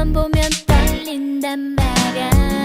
만 보면 떨린단 말야.